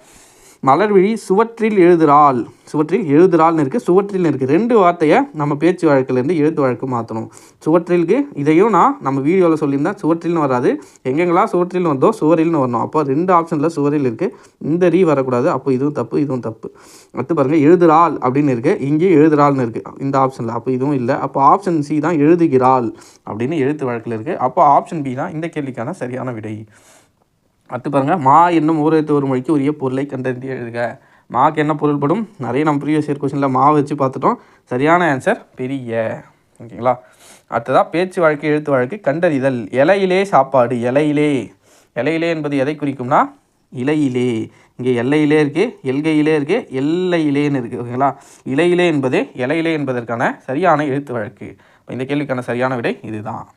மலர்விழி சுவற்றில் எழுதுறாள். சுவற்றில் எழுதுறாள்னு இருக்குது சுவற்றில்னு இருக்குது ரெண்டு வார்த்தையை நம்ம பேச்சு வழக்கிலேருந்து எழுத்து வழக்கு மாற்றணும் சுவற்றிலுக்கு இதையும் நான் நம்ம வீடியோவில் சொல்லியிருந்தேன். சுவற்றில்னு வராது. எங்கெங்கெல்லாம் சுவற்றில் வந்தோ சுவரில்னு வரணும். அப்போ ரெண்டு ஆப்ஷனில் சுவரில் இருக்குது இந்த ரீ வரக்கூடாது. அப்போ இதுவும் தப்பு இதுவும் தப்பு. அடுத்து பாருங்கள் எழுதுறாள் அப்படின்னு இருக்குது இங்கேயும் எழுதுறாள்னு இருக்குது இந்த ஆப்ஷனில் அப்போ இதுவும் இல்லை. அப்போ ஆப்ஷன் சி தான் எழுதுகிறாள் அப்படின்னு எழுத்து வழக்கில் இருக்குது அப்போ ஆப்ஷன் பி தான் இந்த கேள்விக்கான சரியான விடை. அடுத்து பாருங்கள் மா என்னும் ஓரெழுத்து ஒரு மொழிக்கு உரிய பொருளை கண்டறிந்து எழுதுக. மாக்கு என்ன பொருள்படும்? நிறைய நம்ம ப்ரீவியஸ் இயர் கொஸ்டினில் மா வச்சு பார்த்துட்டோம். சரியான ஆன்சர் பெரிய. ஓகேங்களா? அடுத்ததாக பேச்சு வழக்கு எழுத்து வழக்கு கண்டறிதல். இலையிலே சாப்பாடு இலையிலே இலையிலே என்பது எதை குறிக்கும்னா? இலையிலே. இங்கே எல்லையிலே இருக்குது எல்கையிலே இருக்குது எல்லையிலேன்னு இருக்குது ஓகேங்களா? இலையிலே என்பது இலையிலே என்பதற்கான சரியான எழுத்து வழக்கு. இந்த கேள்விக்கான சரியான விடை இதுதான்.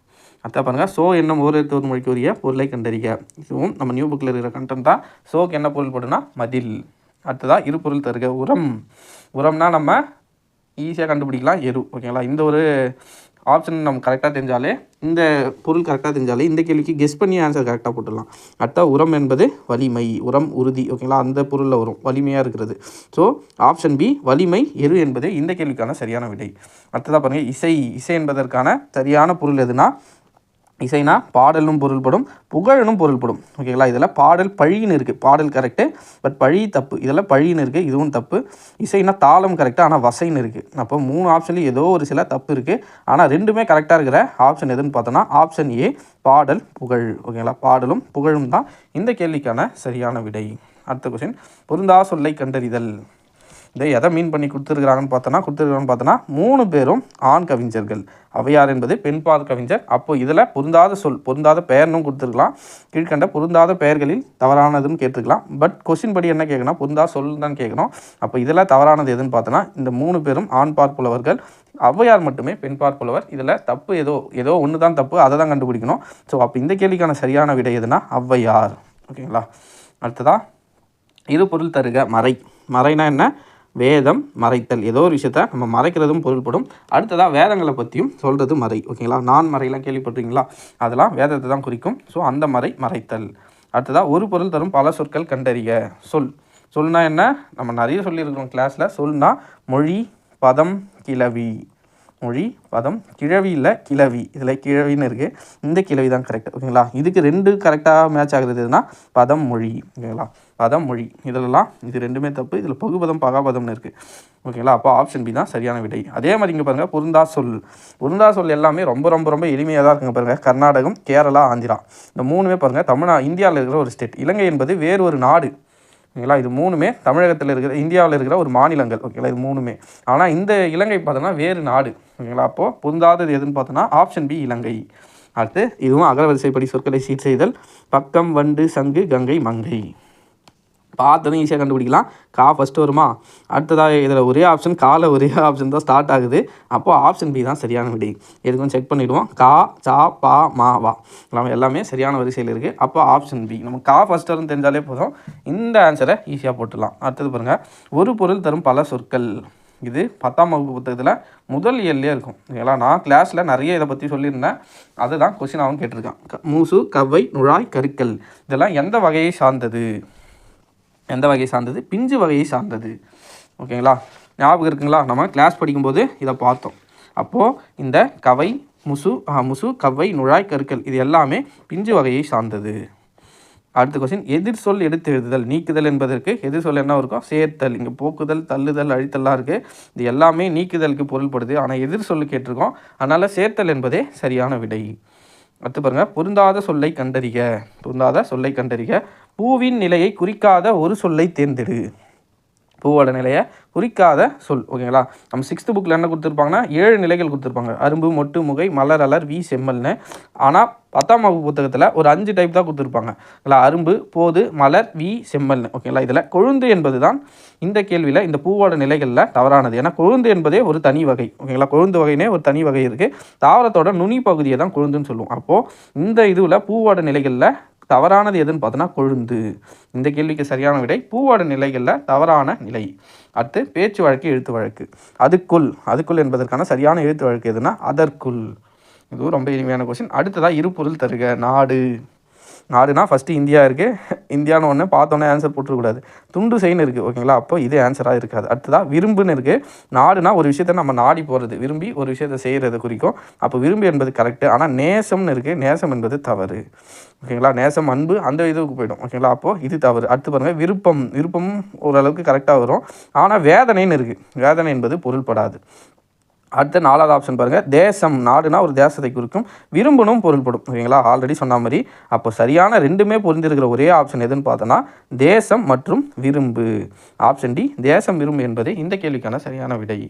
அடுத்த பாருங்கள் ஸோ என்னும் ஒரு எடுத்து ஒரு மொழிக்கு உரிய பொருளை கண்டறிக. இதுவும் நம்ம நியூ புக்கில் இருக்கிற கண்டென்ட் தான். ஸோக்கு என்ன பொருள் போடுனா மதில். அடுத்ததாக இரு பொருள் தருக உரம். உரம்னா நம்ம ஈஸியாக கண்டுபிடிக்கலாம் எரு. ஓகேங்களா இந்த ஒரு ஆப்ஷன் நம்ம கரெக்டாக தெரிஞ்சாலே இந்த பொருள் கரெக்டாக தெரிஞ்சாலே இந்த கேள்விக்கு கெஸ் பண்ணி ஆன்சர் கரெக்டாக போட்டுடலாம். அடுத்தா உரம் என்பது வலிமை உரம் உறுதி. ஓகேங்களா அந்த பொருளில் வரும் வலிமையாக இருக்கிறது. ஸோ ஆப்ஷன் பி வலிமை எரு என்பது இந்த கேள்விக்கான சரியான விடை. அடுத்ததாக பாருங்கள் இசை. இசை என்பதற்கான சரியான பொருள் எதுனா இசைனா பாடலும் பொருள்படும் புகழனும் பொருள்படும். ஓகேங்களா இதில் பாடல் பழின்னு இருக்குது பாடல் கரெக்டு பட் பழி தப்பு. இதில் பழின்னு இருக்குது இதுவும் தப்பு. இசைனா தாளம் கரெக்டாக ஆனால் வசைன்னு இருக்குது அப்போ மூணு ஆப்ஷன்லேயும் ஏதோ ஒரு சில தப்பு இருக்குது ஆனால் ரெண்டுமே கரெக்டாக இருக்கிற ஆப்ஷன் எதுன்னு பார்த்தோன்னா ஆப்ஷன் ஏ பாடல் புகழ். ஓகேங்களா பாடலும் புகழும் தான் இந்த கேள்விக்கான சரியான விடை. அடுத்த கொஸ்டின் பொருந்தா சொல்லை கண்டறிதல். இதை எதை மீன் பண்ணி கொடுத்துருக்குறாங்கன்னு பார்த்தோன்னா கொடுத்துருக்காங்கன்னு பார்த்தோன்னா மூணு பேரும் ஆண் கவிஞர்கள். அவையார் என்பது பெண்பால் கவிஞர். அப்போ இதில் பொருந்தாத சொல் பொருந்தாத பெயர்னும் கொடுத்துருக்கலாம். கீழ்கண்ட பொருந்தாத பெயர்களில் தவறானதுன்னு கேட்டிருக்கலாம். பட் கொஸ்டின் படி என்ன கேட்கணும்? பொருந்தா சொல் தான் கேட்கணும். அப்போ இதில் தவறானது எதுன்னு பார்த்தோன்னா இந்த மூணு பேரும் ஆண் பார்ப்புலவர்கள் ஔவையார் மட்டுமே பெண் பார்ப்புலவர் இதில் தப்பு ஏதோ ஏதோ ஒன்று தான் தப்பு அதை தான் கண்டுபிடிக்கணும். ஸோ அப்போ இந்த கேள்விக்கான சரியான விடை எதுனா ஔவையார் ஓகேங்களா? அடுத்ததா இரு பொருள் தருக மறை. மறைனா என்ன? வேதம் மறைத்தல். ஏதோ ஒரு விஷயத்த நம்ம மறைக்கிறதும் பொருள்படும். அடுத்ததாக வேதங்களை பற்றியும் சொல்கிறது மறை. ஓகேங்களா? நான் மறையெல்லாம் கேள்விப்பட்டிருக்கீங்களா? அதெல்லாம் வேதத்தை தான் குறிக்கும். ஸோ அந்த மறை மறைத்தல். அடுத்ததாக ஒரு பொருள் தரும் பல சொற்கள் கண்டறிய. சொல். சொல்னா என்ன? நம்ம நிறைய சொல்லியிருக்கிறோம் கிளாஸில் சொல்னா மொழி பதம் கிளவி. மொழி பதம் கிழவி இல்லை கிழவி. இதில் கிழவின்னு இருக்குது இந்த கிழவி தான் கரெக்ட் ஓகேங்களா இதுக்கு ரெண்டு கரெக்டாக மேட்ச் ஆகுறது எதுனா பதம் மொழி. ஓகேங்களா பதம் மொழி. இதிலெல்லாம் இது ரெண்டுமே தப்பு. இதில் பகுபதம் பகாபதம்னு இருக்குது ஓகேங்களா அப்போ ஆப்ஷன் பி தான் சரியான விடை. அதே மாதிரி இங்கே பாருங்கள் பொருந்தா சொல். பொருந்தா சொல் எல்லாமே ரொம்ப ரொம்ப ரொம்ப எளிமையாக தான் இருக்குங்க பாருங்கள் கர்நாடகம் கேரளா ஆந்திரா. இந்த மூணுமே பாருங்கள் தமிழ்நா இந்தியாவில் இருக்கிற ஒரு ஸ்டேட் இலங்கை என்பது வேறு ஒரு நாடு. ஓகேங்களா? இது மூணுமே தமிழகத்தில் இருக்கிற இந்தியாவில் இருக்கிற ஒரு மாநிலங்கள் ஓகேங்களா? இது மூணுமே. ஆனால் இந்த இலங்கை பார்த்தோன்னா வேறு நாடு ஓகேங்களா? அப்போது பொருந்தாதது எதுன்னு பார்த்தோன்னா ஆப்ஷன் பி இலங்கை. அடுத்து இதுவும் அகரவரிசைப்படி சொற்களை சீர் செய்தல் பக்கம் வண்டு சங்கு கங்கை மங்கை. பார்த்ததும் ஈஸியாக கண்டுபிடிக்கலாம். கா ஃபஸ்ட்டு வருமா? அடுத்ததாக இதில் ஒரே ஆப்ஷன் கால ஒரே ஆப்ஷன் தான் ஸ்டார்ட் ஆகுது. அப்போது ஆப்ஷன் பி தான் சரியான விடை. எதுக்கும் செக் பண்ணிவிடுவோம் கா சா பா மா வா. எல்லாமே எல்லாமே சரியான வரிசையில் இருக்குது அப்போ ஆப்ஷன் பி நம்ம கா ஃபஸ்ட் வரும் தெரிஞ்சாலே போதும். இந்த ஆன்சரை ஈஸியாக போட்டுடலாம். அடுத்தது பாருங்கள் ஒரு பொருள் தரும் பல சொற்கள். இது பத்தாம் வகுப்பு புத்தகத்தில் முதல் இயல்லே இருக்கும். ஏன்னா நான் கிளாஸில் நிறைய இதை பற்றி சொல்லியிருந்தேன். அதுதான் கொஸ்டினாகவும் கேட்டிருக்கான். க- மூசு கவ்வை நுழாய் கருக்கல். இதெல்லாம் எந்த வகையை சார்ந்தது? எந்த வகையை சார்ந்தது? பிஞ்சு வகையை சார்ந்தது. ஓகேங்களா ஞாபகம் இருக்குங்களா? நம்ம கிளாஸ் படிக்கும்போது இதை பார்த்தோம். அப்போது இந்த கவை முசு ஆ, முசு கவ்வை நுழாய் கருக்கல் இது எல்லாமே பிஞ்சு வகையை சார்ந்தது. அடுத்த கொஸ்டின் எதிர் சொல் எடுத்து எழுதுதல் நீக்குதல் என்பதற்கு எதிர் சொல் என்ன இருக்கும் சேர்த்தல். இங்கே போக்குதல் தள்ளுதல் அழித்தல்லாம் இருக்குது இது எல்லாமே நீக்குதலுக்கு பொருள்படுது. ஆனால் எதிர் சொல்லு கேட்டிருக்கோம். அதனால் சேர்த்தல் என்பதே சரியான விடை. அடுத்து பாருங்கள் பொருந்தாத சொல்லை கண்டறிக. பொருந்தாத சொல்லை கண்டறிக. பூவின் நிலையை குறிக்காத ஒரு சொல்லை தேர்ந்தெடு. பூவோட நிலையை குறிக்காத சொல் ஓகேங்களா? நம்ம சிக்ஸ்த்து புக்கில் என்ன கொடுத்துருப்பாங்கன்னா ஏழு நிலைகள் கொடுத்துருப்பாங்க. அரும்பு மொட்டு முகை மலர் அலர் வி செம்மல்னு. ஆனால் பத்தாம் வகுப்பு புத்தகத்தில் ஒரு அஞ்சு டைப் தான் கொடுத்துருப்பாங்க. அரும்பு போது மலர் வி செம்மல்னு. ஓகேங்களா? இதில் கொழுந்து என்பது தான் இந்த கேள்வியில் இந்த பூவோட நிலைகளில் தவறானது. ஏன்னா கொழுந்து என்பதே ஒரு தனி வகை. ஓகேங்களா? கொழுந்து வகைனே ஒரு தனி வகை இருக்குது தாவரத்தோட நுனி பகுதியை தான் கொழுந்துன்னு சொல்லுவோம். அப்போது இந்த இதுவில் பூவோட நிலைகளில் தவறானது எதுன்னு பார்த்தோன்னா கொழுந்து. இந்த கேள்விக்கு சரியான விடை பூவோட நிலைகளில் தவறான நிலை. அடுத்து பேச்சு வழக்கு எழுத்து வழக்கு. அதுக்குள் அதுக்குள் என்பதற்கான சரியான எழுத்து வழக்கு எதுனா அதற்குள். இதுவும் ரொம்ப இனிமையான கொஸ்டின் அடுத்ததாக இருபொருள் தருக நாடு. நாடுனா ஃபஸ்ட்டு இந்தியா இருக்குது இந்தியான்னு ஒன்று பார்த்தோன்னே ஆன்சர் போட்டுருக்கூடாது துண்டு செயின் இருக்குது ஓகேங்களா? அப்போ இதே ஆன்சராக இருக்காது. அடுத்ததாக விரும்புன்னு இருக்குது நாடுனா ஒரு விஷயத்தை நம்ம நாடி போகிறது விரும்பி ஒரு விஷயத்தை செய்கிறது குறிக்கும். அப்போ விரும்பி என்பது கரெக்டு ஆனால் நேசம்னு இருக்குது நேசம் என்பது தவறு. ஓகேங்களா? நேசம் அன்பு அந்த இதுக்கு போயிடும். ஓகேங்களா? அப்போது இது தவறு. அடுத்து பாருங்கள் விருப்பம். விருப்பம் ஓரளவுக்கு கரெக்டாக வரும். ஆனால் வேதனைன்னு இருக்குது வேதனை என்பது பொருள்படாது. அடுத்த நாலாவது ஆப்ஷன் பாருங்கள் தேசம் நாடுனா ஒரு தேசத்தை குறிக்கும். விரும்பணும் பொருள்படும். ஓகேங்களா ஆல்ரெடி சொன்ன மாதிரி. அப்போ சரியான ரெண்டுமே பொருந்திருக்கிற ஒரே ஆப்ஷன் எதுன்னு பார்த்தோன்னா தேசம் மற்றும் விரும்பு. ஆப்ஷன் டி தேசம் விரும்பு என்பது இந்த கேள்விக்கான சரியான விடை.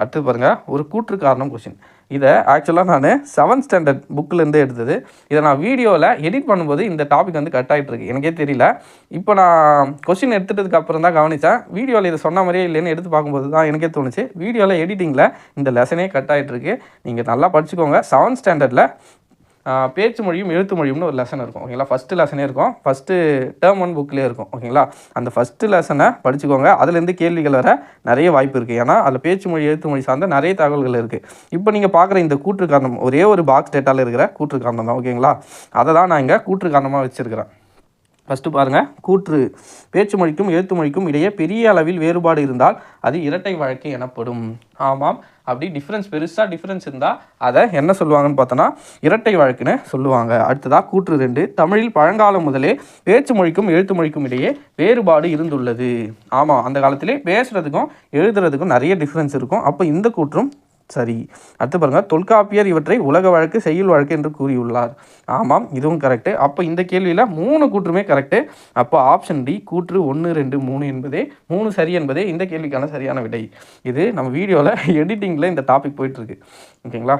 அடுத்து பாருங்கள் ஒரு கூற்று காரணம் கொஷின் இதை ஆக்சுவலாக நான் செவன்த் ஸ்டாண்டர்ட் புக்கிலேருந்து எடுத்தது. இதை நான் வீடியோவில் எடிட் பண்ணும்போது இந்த டாபிக் வந்து கட் ஆகிட்டு இருக்கு. எனக்கே தெரியல. இப்போ நான் கொஷின் எடுத்துட்டதுக்கு அப்புறம் தான் கவனித்தேன் வீடியோவில் இதை சொன்ன மாதிரியே இல்லைன்னு எடுத்து பார்க்கும்போது தான் எனக்கே தோணுச்சு. வீடியோவில் எடிட்டிங்கில் இந்த லெசனே கட் ஆகிட்டு இருக்கு. நீங்கள் நல்லா படிச்சுக்கோங்க. செவன்த் ஸ்டாண்டர்டில் பேச்சு மொழியும் எழுத்து மொழியும்னு ஒரு லெசன் இருக்கும் ஓகேங்களா ஃபஸ்ட்டு லெசனே இருக்கும். ஃபஸ்ட்டு டேர்ம் ஒன் புக்லேயே இருக்கும் ஓகேங்களா அந்த ஃபஸ்ட்டு லெசனை படிச்சுக்கோங்க. அதுலேருந்து கேள்விகள் வர நிறைய வாய்ப்பு இருக்குது ஏன்னா அதில் பேச்சு மொழி எழுத்து மொழி சார்ந்த நிறைய தகவல்கள் இருக்குது இப்போ நீங்கள் பார்க்குற இந்த கூற்று காரணம் ஒரே ஒரு பாக்ஸ் டேட்டாவில் இருக்கிற கூற்று காரணம் தான் ஓகேங்களா அதை தான் நான் இங்கே கூற்று காரணமாக வச்சுருக்கிறேன். ஃபஸ்ட்டு பாருங்கள் கூற்று. பேச்சு மொழிக்கும் எழுத்து மொழிக்கும் இடையே பெரிய அளவில் வேறுபாடு இருந்தால் அது இரட்டை வழக்கு எனப்படும். ஆமாம். அப்படி டிஃப்ரென்ஸ் பெருசாக டிஃப்ரென்ஸ் இருந்தால் அதை என்ன சொல்லுவாங்கன்னு பார்த்தோன்னா இரட்டை வழக்குன்னு சொல்லுவாங்க. அடுத்ததாக கூற்று ரெண்டு. தமிழில் பழங்காலம் முதலே பேச்சு மொழிக்கும் எழுத்து மொழிக்கும் இடையே வேறுபாடு இருந்துள்ளது. ஆமாம். அந்த காலத்திலே பேசுகிறதுக்கும் எழுதுறதுக்கும் நிறைய டிஃப்ரென்ஸ் இருக்கும். அப்போ இந்த கூற்றும் சரி. அடுத்து பாருங்க தொல்காப்பியர் இவற்றை உலக வழக்கு செய்யுள் வழக்கு என்று கூறியுள்ளார். ஆமாம் இதுவும் கரெக்டு அப்போ இந்த கேள்வியில் மூணு கூற்றுமே கரெக்டு அப்போ ஆப்ஷன் டி கூற்று ஒன்று ரெண்டு மூணு என்பதே மூணு சரி என்பதே இந்த கேள்விக்கான சரியான விடை. இது நம்ம வீடியோவில் எடிட்டிங்கில் இந்த டாபிக் போயிட்டுருக்கு. ஓகேங்களா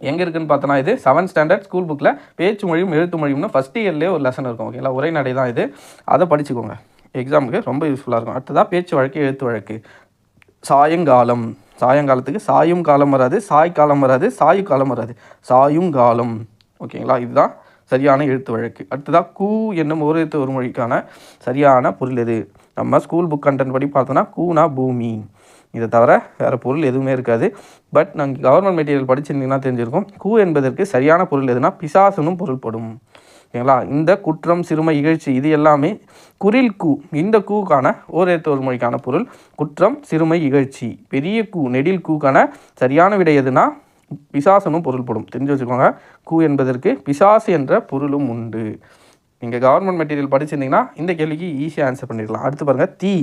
எங்கே இருக்குன்னு பார்த்தோன்னா இது செவன்த் ஸ்டாண்டர்ட் ஸ்கூல் புக்கில் பேச்சு மொழியும் எழுத்து மொழியும்னு ஃபஸ்ட் இயர்லேயே ஒரு லெசன் இருக்கும். ஓகேங்களா உரைநடை தான் இது. அதை படிச்சுக்கோங்க. எக்ஸாமுக்கு ரொம்ப யூஸ்ஃபுல்லாக இருக்கும். அடுத்ததாக பேச்சு வழக்கு எழுத்து வழக்கு. சாயங்காலம். சாயங்காலத்துக்கு சாயும் காலம் வராது சாய் காலம் வராது சாயு காலம் வராது. சாயும் காலம். ஓகேங்களா? இதுதான் சரியான எழுத்து வழக்கு. அடுத்ததாக கூ என்னும் ஒரு எழுத்து ஒரு மொழிக்கான சரியான பொருள் எது? நம்ம ஸ்கூல் புக் கண்டென்ட் படி பார்த்தோன்னா கூனா பூமி. இதை தவிர வேறு பொருள் எதுவுமே இருக்காது. பட் நாங்கள் கவர்மெண்ட் மெட்டீரியல் படிச்சிருந்தீங்கன்னா தெரிஞ்சிருக்கும். கூ என்பதற்கு சரியான பொருள் எதுனா பிசாசுனும் பொருள்படும். ஓகேங்களா? இந்த குற்றம் சிறுமை இகழ்ச்சி இது எல்லாமே குரில் கூ இந்த கூக்கான ஓரேத்து ஒரு மொழிக்கான பொருள். குற்றம் சிறுமை இகழ்ச்சி. பெரிய கூ நெடில் கூக்கான சரியான விடை எதுனா பிசாசனும் பொருள்படும். தெரிஞ்சு வச்சுக்கோங்க. கூ என்பதற்கு பிசாசு என்ற பொருளும் உண்டு. நீங்கள் கவர்மெண்ட் மெட்டீரியல் படிச்சிருந்தீங்கன்னா இந்த கேள்விக்கு ஈஸியாக ஆன்சர் பண்ணிடலாம் அடுத்து பாருங்கள் தீ.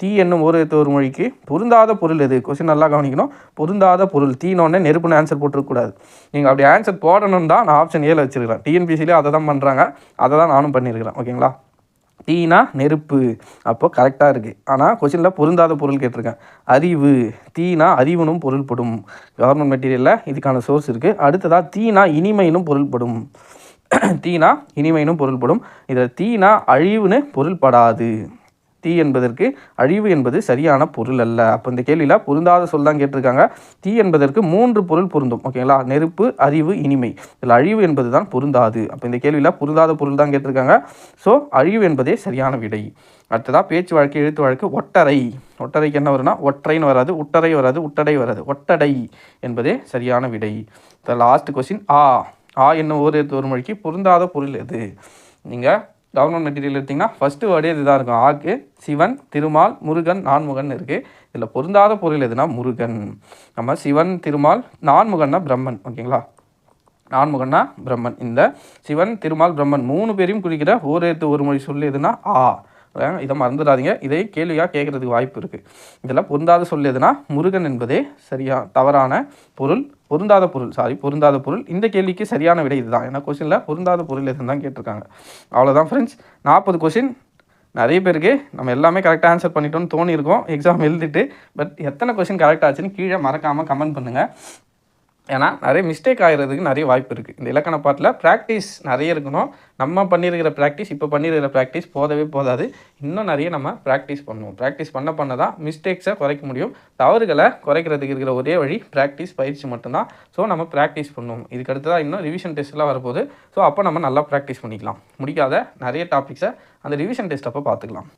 தீ என்னும் ஒரு ஒரு மொழிக்கு பொருந்தாத பொருள் எது? கொஸ்டின் நல்லா கவனிக்கணும். பொருந்தாத பொருள். தீனோடனே நெருப்புன்னு ஆன்சர் போட்டுருக்கூடாது நீங்கள் அப்படி ஆன்சர் போடணும் தான் நான் ஆப்ஷன் ஏல வச்சிருக்கிறேன். டிஎன்பிசிலே அதை தான் பண்ணுறாங்க அதை தான் நானும் பண்ணியிருக்கிறேன் ஓகேங்களா தீனா நெருப்பு. அப்போ கரெக்டாக இருக்குது ஆனால் கொஸ்டினில் பொருந்தாத பொருள் கேட்டிருக்கேன். அறிவு. தீனா அறிவுனும் பொருள்படும். கவர்மெண்ட் மெட்டீரியலில் இதுக்கான சோர்ஸ் இருக்குது அடுத்ததாக தீனா இனிமைனும் பொருள்படும். தீனா இனிமைனும் பொருள்படும். இதில் தீனா அழிவுன்னு பொருள்படாது. தீ என்பதற்கு அழிவு என்பது சரியான பொருள் அல்ல. அப்போ இந்த கேள்வியில் பொருந்தாத சொல் தான் கேட்டிருக்காங்க. தீ என்பதற்கு மூன்று பொருள் பொருந்தும். ஓகேங்களா நெருப்பு அறிவு இனிமை. இதில் அழிவு என்பது தான் பொருந்தாது. அப்போ இந்த கேள்வியில் பொருந்தாத பொருள் தான் கேட்டிருக்காங்க. ஸோ அழிவு என்பதே சரியான விடை. அடுத்ததாக பேச்சு வழக்கு எழுத்து வழக்கு ஒட்டரை. ஒட்டறைக்கு என்ன வரும்னா ஒற்றைன்னு வராது உட்டரை வராது உட்டடை வராது. ஒட்டடை என்பதே சரியான விடை. லாஸ்ட் கொஸ்டின் ஆ. ஆ என்னும் எழுத்து ஒரு மொழிக்கு? பொருந்தாத பொருள் எது? நீங்கள் கவர்மெண்ட் மெட்டீரியல் எடுத்திங்கன்னா ஃபஸ்ட்டு வேர்டே இதுதான் இருக்கும். ஆக்கு சிவன் திருமால் முருகன் நான்முகன் இருக்குது இதில் பொருந்தாத பொருள் எதுனா முருகன். நம்ம சிவன் திருமால் நான்முகன்னா பிரம்மன் ஓகேங்களா? நான்முகன்னா பிரம்மன். இந்த சிவன் திருமால் பிரம்மன் மூணு பேரையும் குறிக்கிற ஓரேத்து ஒரு மொழி சொல் எதுனா ஆ. இதை மறந்துடாதீங்க. இதை கேள்வியாக கேட்குறதுக்கு வாய்ப்பு இருக்குது இதில் பொருந்தாத சொல் எதுனா முருகன் என்பதே சரியா தவறான பொருள் பொருந்தாத பொருள் சாரி பொருந்தாத பொருள். இந்த கேள்விக்கு சரியான விடை இதுதான். ஏன்னா கொஸ்டினில் பொருந்தாத பொருள் எதுன்னு தான் கேட்டிருக்காங்க. அவ்வளோதான் ஃப்ரெண்ட்ஸ் நாற்பது கொஸ்டின் நிறைய பேருக்கு நம்ம எல்லாமே கரெக்டாக ஆன்சர் பண்ணிட்டோம்னு தோணியிருக்கோம். எக்ஸாம் எழுதிட்டு பட் எத்தனை கொஸ்டின் கரெக்டாச்சுன்னு கீழே மறக்காமல் கமெண்ட் பண்ணுங்கள் ஏன்னா நிறைய மிஸ்டேக் ஆகிறதுக்கு நிறைய வாய்ப்பு இருக்குது இந்த இலக்கண பாட்டில் ப்ராக்டிஸ் நிறைய இருக்கணும். நம்ம பண்ணியிருக்கிற ப்ராக்டிஸ் இப்போ பண்ணியிருக்கிற ப்ராக்டிஸ் போதவே போதாது. இன்னும் நிறைய நம்ம ப்ராக்டிஸ் பண்ணுவோம். ப்ராக்டிஸ் பண்ண பண்ண தான் மிஸ்டேக்ஸை குறைக்க முடியும். தவறுகளை குறைக்கிறதுக்கு இருக்கிற ஒரே வழி ப்ராக்டிஸ் பயிற்சி மட்டும்தான். ஸோ நம்ம ப்ராக்டிஸ் பண்ணுவோம். இதுக்கு அடுத்ததாக இன்னும் ரிவிஷன் டெஸ்ட்லாம் வரப்போகுது. ஸோ அப்போ நம்ம நல்லா ப்ராக்டிஸ் பண்ணிக்கலாம். முடிக்காத நிறைய டாபிக்ஸை அந்த ரிவிஷன் டெஸ்ட் அப்போ பார்த்துக்கலாம்.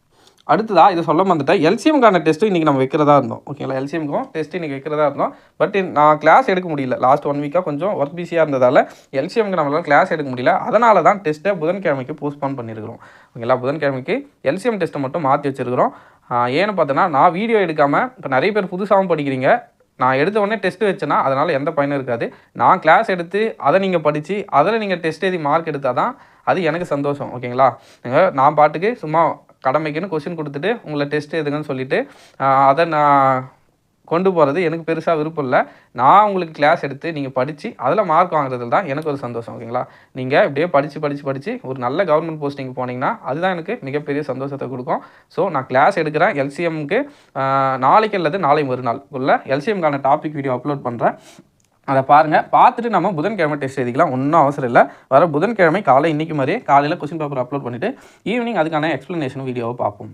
அடுத்ததா இதை சொல்ல வந்துட்டேன் எல்சிஎம்கான டெஸ்ட்டு இன்றைக்கி நம்ம வைக்கிறதா இருந்தோம். ஓகேங்களா எல்சிஎம்க்கும் டெஸ்ட் இன்றைக்கி வைக்கிறதா இருந்தோம். பட் நான் கிளாஸ் எடுக்க முடியல. லாஸ்ட் ஒன் வீக்காக கொஞ்சம் ஒர்க் பிஸியாக இருந்ததால் எல்சிஎம்க்கு நம்மளால் கிளாஸ் எடுக்க முடியல. அதனால தான் டெஸ்ட்டை புதன்கிழமைக்கு போஸ்ட்போன் பண்ணியிருக்கிறோம் ஓகேங்களா புதன்கிழமைக்கு எல்சிஎம் டெஸ்ட்டை மட்டும் மாற்றி வச்சிருக்கிறோம். ஏன்னு பார்த்தோன்னா நான் வீடியோ எடுக்காமல் இப்போ நிறைய பேர் புதுசாகவும் படிக்கிறீங்க. நான் எடுத்த உடனே டெஸ்ட் வச்சேன்னா அதனால் எந்த பயனும் இருக்காது. நான் கிளாஸ் எடுத்து அதை நீங்கள் படித்து அதில் நீங்கள் டெஸ்ட் எழுதி மார்க் எடுத்தால் தான் அது எனக்கு சந்தோஷம். ஓகேங்களா நீங்கள் நான் பாட்டுக்கு சும்மா கடமைக்குன்னு கொஷின் கொடுத்துட்டு உங்களை டெஸ்ட் எதுங்கன்னு சொல்லிட்டு அதை நான் கொண்டு போகிறது எனக்கு பெருசாக விருப்பம் இல்லை. நான் உங்களுக்கு கிளாஸ் எடுத்து நீங்கள் படித்து அதில் மார்க் வாங்குறதுல தான் எனக்கு ஒரு சந்தோஷம் ஓகேங்களா நீங்கள் இப்படியே படித்து படித்து படித்து ஒரு நல்ல கவர்மெண்ட் போஸ்டிங் போனீங்கன்னா அதுதான் எனக்கு மிகப்பெரிய சந்தோஷத்தை கொடுக்கும். ஸோ நான் கிளாஸ் எடுக்கிறேன் எல்சிஎம்க்கு நாளைக்கு அல்லது நாளை மறுநாள் உள்ள எல்சிஎம்கான டாபிக் வீடியோ அப்லோட் பண்ணுறேன் அதை பாருங்கள் பார்த்துட்டு நம்ம புதன்கிழமை டெஸ்ட் எழுதிக்கலாம். ஒன்றும் அவசரம் இல்லை. வர புதன்கிழமை காலை இன்றைக்கி மாதிரியே காலையில் கொஸ்டின் பேப்பர் அப்லோட் பண்ணிவிட்டு ஈவினிங் அதுக்கான எக்ஸ்ப்ளனேஷன் வீடியோவை பார்ப்போம்.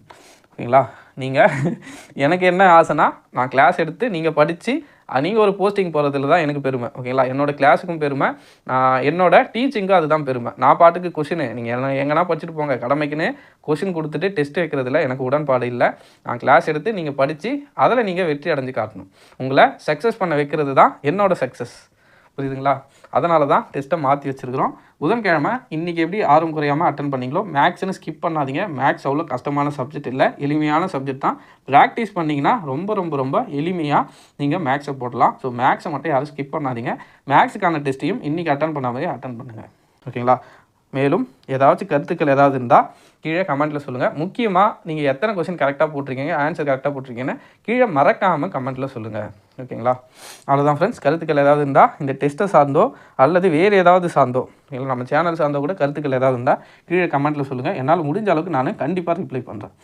ஓகேங்களா நீங்கள் எனக்கு என்ன ஆசைனா நான் கிளாஸ் எடுத்து நீங்கள் படித்து நீங்கள் ஒரு போஸ்டிங் போகிறதுல தான் எனக்கு பெருமை ஓகேங்களா என்னோட கிளாஸுக்கும் பெருமை. நான் என்னோட டீச்சிங்க்கும் அதுதான் பெருமை. நான் பாட்டுக்கு கொஷின் நீங்கள் என்ன எங்கன்னா படிச்சுட்டு போங்க. கடமைக்குன்னு கொஷின் கொடுத்துட்டு டெஸ்ட் வைக்கிறதுல எனக்கு உடன்பாடு இல்லை. நான் கிளாஸ் எடுத்து நீங்கள் படித்து அதில் நீங்கள் வெற்றி அடைஞ்சு காட்டணும். உங்களை சக்ஸஸ் பண்ண வைக்கிறது தான் என்னோட சக்ஸஸ் புரியுதுங்களா? அதனால தான் டெஸ்ட்டை மாற்றி வச்சுருக்கிறோம். புதன்கிழமை இன்றைக்கி எப்படி ஆர்வம் குறையாமல் அட்டன் பண்ணீங்களோ மேக்ஸ்னு ஸ்கிப் பண்ணாதீங்க. மேக்ஸ் அவ்வளோ கஷ்டமான சப்ஜெக்ட் இல்லை. எளிமையான சப்ஜெக்ட் தான். ப்ராக்டிஸ் பண்ணிங்கன்னா ரொம்ப ரொம்ப ரொம்ப எளிமையாக நீங்கள் மேக்ஸை போடலாம். ஸோ மேக்ஸை மட்டும் யாரும் ஸ்கிப் பண்ணாதீங்க. மேக்ஸுக்கான டெஸ்ட்டையும் இன்றைக்கி அட்டன் பண்ணாமே அட்டன் பண்ணுங்கள் ஓகேங்களா? மேலும் ஏதாச்சும் கருத்துக்கள் ஏதாவது இருந்தால் கீழே கமெண்ட்டில் சொல்லுங்கள் முக்கியமாக நீங்கள் எத்தனை கொஸ்டின் கரெக்டாக போட்டிருக்கீங்க ஆன்சர் கரெக்டாக போட்டிருக்கீங்கன்னு கீழே மறக்காமல் கமெண்ட்டில் சொல்லுங்கள் ஓகேங்களா? அவ்வளோதான் ஃப்ரெண்ட்ஸ் கருத்துக்கள் ஏதாவது இருந்தால் இந்த டெஸ்ட்டை சார்ந்தோ அல்லது வேறு ஏதாவது சார்ந்தோ இல்லை நம்ம சேனல் சார்ந்தோ கூட கருத்துக்கள் ஏதாவது இருந்தால் கீழே கமெண்ட்டில் சொல்லுங்கள் என்னால் முடிஞ்ச அளவுக்கு நான் கண்டிப்பாக ரிப்ளை பண்ணுறேன்